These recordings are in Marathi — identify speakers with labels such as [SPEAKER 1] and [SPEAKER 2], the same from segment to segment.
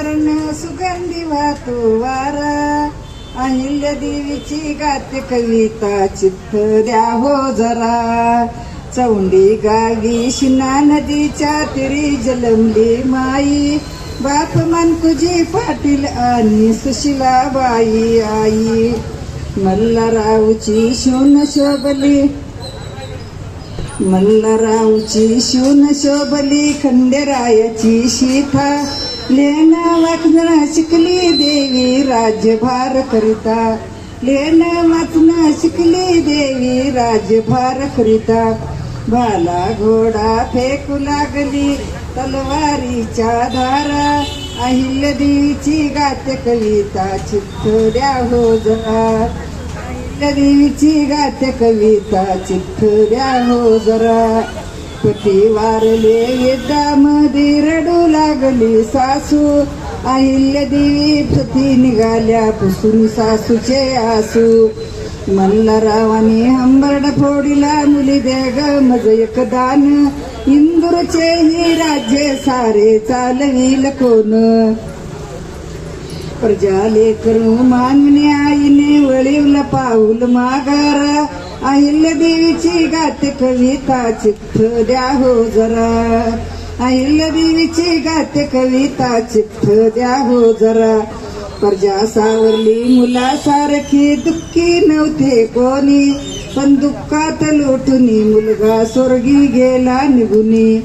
[SPEAKER 1] वर्ण सुगंधी वाहतो वारा. अहिल्य देवीची गाते कविता चित्त द्या हो जरा. चौंडी गावी शिना नदीच्या तिरी जलमली माई. बाप मनकुजी पाटील आणि सुशिलाबाई आई. मल्हारावची शून शोभली. मल्हारावची शून शोभली खंडेरायाची शीथा लेन वाचना शिकली देवी राज्यभार करिता लेना वाचना शिकली देवी राज्यभार करिता भाला घोडा फेकू लागली तलवारीच्या धारा. अहिल्यादेवीची गाते कविता चित्त हो जरा. अहिल्यादेवीची गाते कविता चित्त हो जरा. पती वारले युद्धामध्ये रडू लागली सासू. अहिल्या देवी पती निघाल्या पुसून सासूचे आसू. मल्हारावाने हंबरड फोडीला मुली दे ग मज एक दान. इंदूरचे ही राज्य सारे चालविल कोण? प्रजाले करू मानवने आईने वळीवला पाऊल मागारा देवीची गात कविता चित्त द्या हो जरा. अहिल्या देवीची गात कविता चित्त द्या हो जरा. प्रजा सावरली मुलासारखी दुःखी नव्हते कोणी. पण दुःखात लोटुनी मुलगा स्वर्गी गेला निघुनी.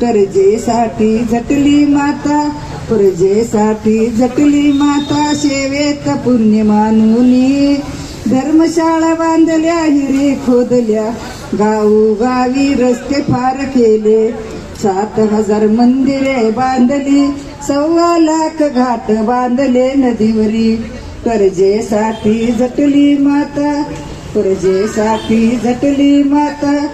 [SPEAKER 1] प्रजेसाठी झटली माता प्रजेसाठी झटली माता सेवेत पुण्य मानुनी. धर्मशाळा बांधल्या हिरे खोदल्या. गाऊ गावी रस्ते फार केले. सात हजार मंदिरे बांधली. सव्वा लाख घाट बांधले नदीवरी. प्रजेसाठी झटली माता प्रजेसाठी झटली माता.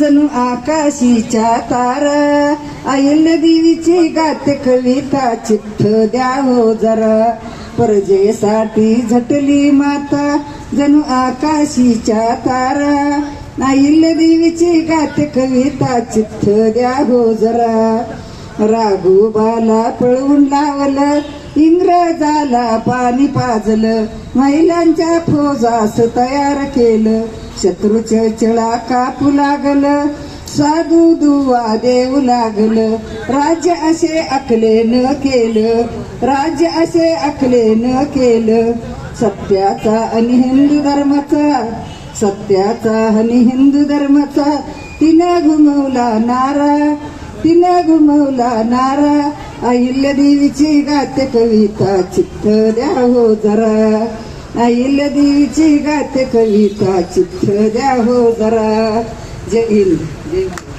[SPEAKER 1] जणू आकाशीच्या तारा अहिल्या देवीची गात कविता चित्त द्या हो जरा. प्रजेसाठी झटली माता जणू आकाशीच्या तारा. अहिल्या देवीची गाते कविता चित्त द्या हो जरा. राघोबाला पळवून लावलं इंग्रजाला पाणी पाजलं. महिलांच्या फौजास तयार केलं शत्रूच्या चळा कापू लागलं. साधू दुवा देऊ लागलं. राज्य असे अकले न केलं. राज्य असे अकले न केलं. सत्याचा आणि हिंदू धर्माचा सत्याचा आणि हिंदू धर्माचा तिनं घुमवला नारा. तिनं घुमवला नारा. अहिल्या देवीची गाते कविता चित्त द्या हो जरा. अहिल्या देवीची गाते कविता चित्त द्या हो जरा. जय हिंद. जय महाराष्ट्र.